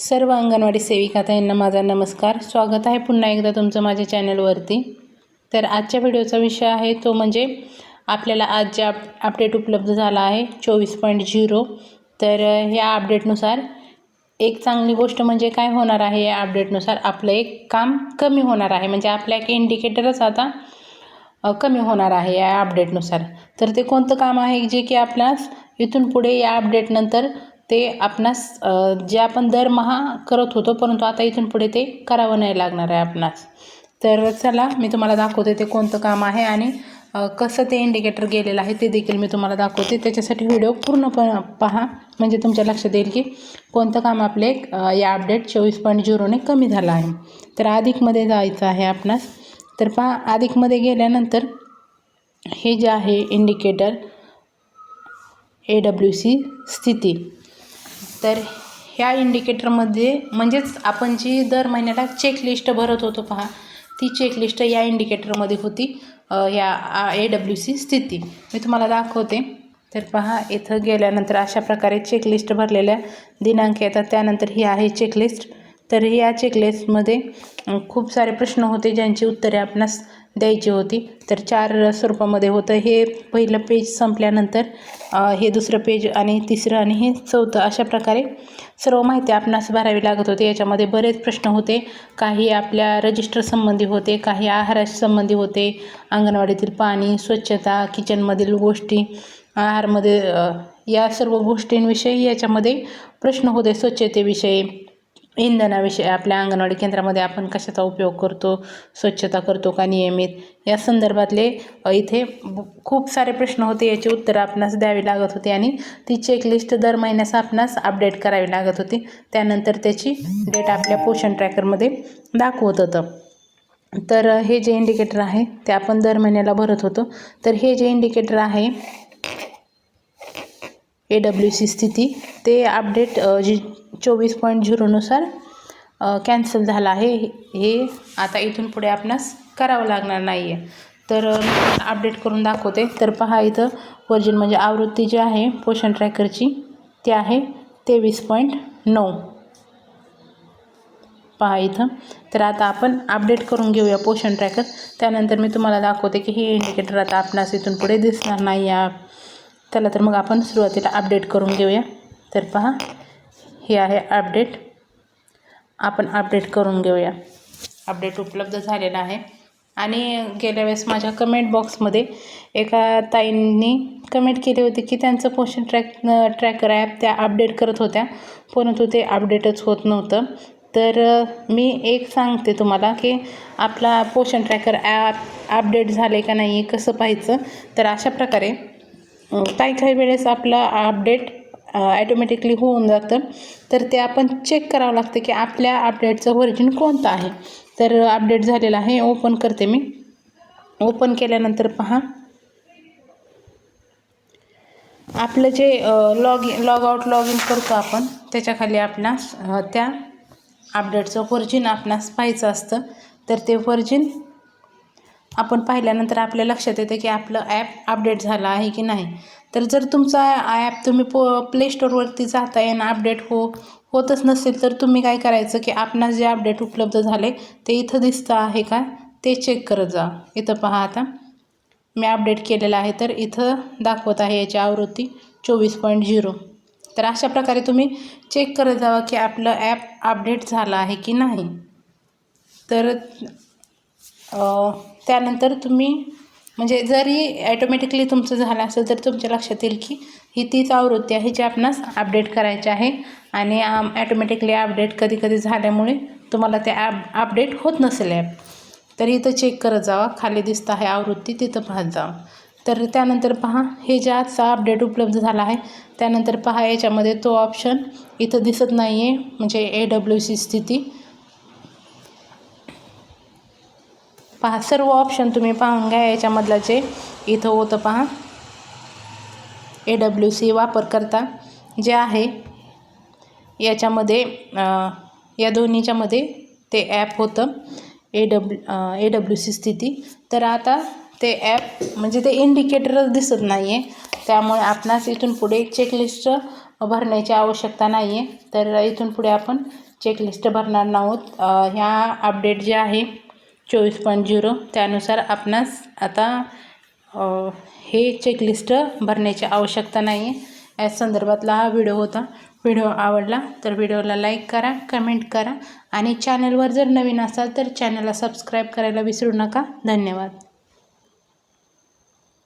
सर्व अंगणवाडी सेविका ताईंना माझा नमस्कार. स्वागत आहे पुन्हा एकदा तुमचं माझ्या चॅनलवरती. तर आजच्या व्हिडिओचा विषय आहे तो म्हणजे आपल्याला आज जे अपडेट उपलब्ध झाला आहे चोवीस पॉईंट झिरो. तर ह्या अपडेटनुसार एक चांगली गोष्ट म्हणजे काय होणार आहे या अपडेटनुसार आपलं एक काम कमी होणार आहे. म्हणजे आपल्या एक इंडिकेटरच आता कमी होणार आहे या अपडेटनुसार. तर ते कोणतं काम आहे जे की आपल्यास इथून पुढे या अपडेटनंतर ते आपणास जे आपण दरमहा करत होतो परंतु आता इथून पुढे ते करावं नाही लागणार आहे आपणास. तर चला मी तुम्हाला दाखवते ते कोणतं काम आहे आणि कसं ते इंडिकेटर गेलेलं आहे ते देखील मी तुम्हाला दाखवते. त्याच्यासाठी व्हिडिओ पूर्ण प पहा. म्हणजे तुमच्या लक्षात येईल की कोणतं काम आपले या अपडेट चोवीस पॉईंट झिरोने कमी झालं आहे. तर अधिकमध्ये जायचं आहे आपणास. तर पहा अधिकमध्ये गेल्यानंतर हे जे आहे इंडिकेटर ए डब्ल्यू सी स्थिती. तर ह्या इंडिकेटरमध्ये म्हणजेच आपण जी दर महिन्याला चेकलिस्ट भरत होतो पहा ती चेकलिस्ट या इंडिकेटरमध्ये होती ह्या ए डब्ल्यू सी स्थिती. मी तुम्हाला दाखवते. तर पहा इथं गेल्यानंतर अशा प्रकारे चेकलिस्ट भरलेल्या दिनांक येतात. त्यानंतर ही आहे चेकलिस्ट तर या चेकलिस्टमध्ये खूप सारे प्रश्न होते ज्यांची उत्तरे आपणास द्यायची होती. तर चार स्वरूपामध्ये होतं. हे पहिलं पेज संपल्यानंतर हे दुसरं पेज आणि तिसरं आणि हे चौथं अशा प्रकारे सर्व माहिती आपणास भरावी लागत होती. याच्यामध्ये बरेच प्रश्न होते. काही आपल्या रजिस्टर संबंधी होते काही आहाराशी संबंधी होते. अंगणवाडीतील पाणी स्वच्छता किचनमधील गोष्टी आहारमध्ये या सर्व गोष्टींविषयी याच्यामध्ये प्रश्न होते. स्वच्छतेविषयी. इंधनाविषयी आपल्या अंगणवाडी केंद्रामध्ये आपण कशाचा उपयोग करतो स्वच्छता करतो का नियमित? या संदर्भातले इथे खूप सारे प्रश्न होते याची उत्तरं आपणास द्यावी लागत होती आणि ती चेकलिस्ट दर महिन्यास आपणास अपडेट करावी लागत होती. त्यानंतर त्याची डेट आपल्या पोषण ट्रॅकरमध्ये दाखवत होतं. तर हे जे इंडिकेटर आहे ते आपण दर महिन्याला भरत होतो. तर हे जे इंडिकेटर आहे ए डब्ल्यू सी स्थिती ते अपडेट जी चोवीस पॉईंट झिरोनुसार कॅन्सल झालं आहे. हे आता इथून पुढे आपणास करावं लागणार नाही आहे तर अपडेट करून दाखवते. तर पहा इथं वर्जिन म्हणजे आवृत्ती जी आहे पोषण ट्रॅकरची ती आहे तेवीस पॉईंट नऊ. पहा इथं. तर आता आपण अपडेट करून घेऊया पोषण ट्रॅकर त्यानंतर मी तुम्हाला दाखवते की हे इंडिकेटर आता आपणास इथून पुढे दिसणार नाही या त्याला तर मग आपण सुरुवातीला अपडेट करून घेऊया. तर पहा. हे आहे अपडेट. आपण अपडेट करून घेऊया. अपडेट उपलब्ध झालेला आहे. आणि गेल्या वेळेस माझ्या कमेंट बॉक्समध्ये एका ताईंनी कमेंट केली होती की त्यांचं पोषण ट्रॅक ट्रॅकर ॲप त्या अपडेट करत होत्या. परंतु ते अपडेटच होत नव्हतं. तर मी एक सांगते तुम्हाला की आपला पोषण ट्रॅकर ॲप अपडेट झाले का नाही कसं पाहायचं? तर अशा प्रकारे काही काही वेळेस आपला अपडेट ॲटोमॅटिकली होऊन जातं. तर ते आपण चेक करावं लागतं की आपल्या अपडेटचं व्हर्जन कोणतं आहे. तर अपडेट झालेलं आहे ओपन करते मी. ओपन केल्यानंतर पहा. आपलं जे log in log out log in करतो आपण त्याच्याखाली आपणास त्या अपडेटचं व्हर्जिन आपणास पाहायचं असतं. तर ते व्हर्जिन आपण पाहिल्यानंतर आपल्या लक्षात येतं की आपलं ॲप अपडेट झालं आहे की नाही. तर जर तुमचा ॲप तुम्ही प प्ले स्टोअरवरती जाताय आणि अपडेट हो होतच नसेल तर तुम्ही काय करायचं की आपणास जे अपडेट उपलब्ध झाले ते इथं दिसतं आहे का? ते चेक करत जा. इथं पहा आता. मी अपडेट केलेलं आहे तर इथं दाखवत आहे याची आवृत्ती चोवीस पॉईंट झिरो. तर अशा प्रकारे तुम्ही चेक करत जावा की आपलं ॲप अपडेट झालं आहे की नाही. तर त्यानंतर तुम्ही म्हणजे जरी ॲटोमॅटिकली तुमचं झालं असेल तर तुमच्या लक्षात येईल की ही तीच आवृत्ती आहे जी आपणास अपडेट करायची आहे. आणि ॲटोमॅटिकली अपडेट कधी कधी झाल्यामुळे तुम्हाला ते ॲप अपडेट होत नसेल ॲप तर इथं चेक करत जावा. खाली दिसतं आहे आवृत्ती तिथं पाहत जावा. तर त्यानंतर पहा हे जे आजचा अपडेट उपलब्ध झाला आहे त्यानंतर पहा याच्यामध्ये तो ऑप्शन इथं दिसत नाही आहे म्हणजे ए डब्ल्यू सी स्थिती. पहा सर्व ऑप्शन तुम्ही पाहून घ्या याच्यामधलं जे इथं होतं पहा. ए डब्ल्यू सी वापरकर्ता जे आहे याच्यामध्ये या दोन्हीच्यामध्ये ते ॲप होतं. A W A W C स्थिती. तर आता ते ॲप म्हणजे ते इंडिकेटरच दिसत नाही आहे त्यामुळे आपणास इथून पुढे चेकलिस्ट भरण्याची आवश्यकता नाही आहे तर इथून पुढे आपण चेकलिस्ट भरणार नाहोत. ह्या अपडेट जे आहे चोवीस पॉईंट झिरो त्यानुसार आपणास आता हे चेकलिस्ट भरण्याची आवश्यकता नाही आहे या संदर्भातला हा व्हिडिओ होता. व्हिडिओ आवडला तर व्हिडिओला लाईक करा कमेंट करा आणि चॅनलवर जर नवीन असाल तर चॅनलला सबस्क्राईब करायला विसरू नका. धन्यवाद.